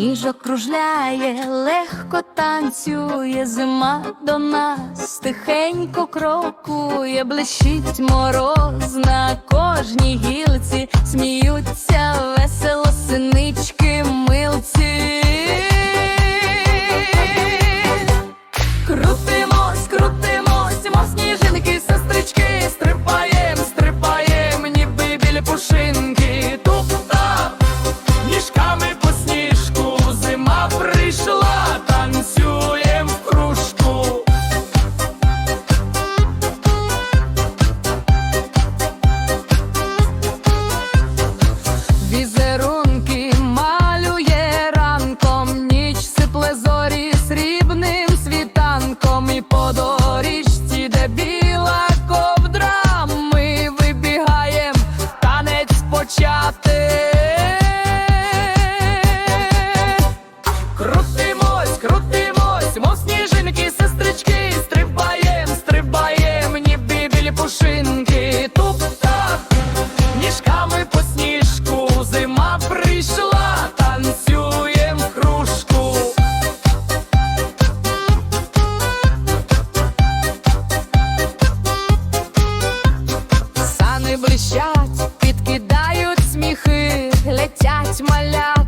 Сніжок кружляє, легко танцює, зима до нас тихенько крокує, блищить мороз на кожній гілці, сміються весело синички милці. Крутимось, крутимось, мов сніжинки, сестрички, стрибаєм, стрибаєм, ніби біля пушинки. chop. Будь маля.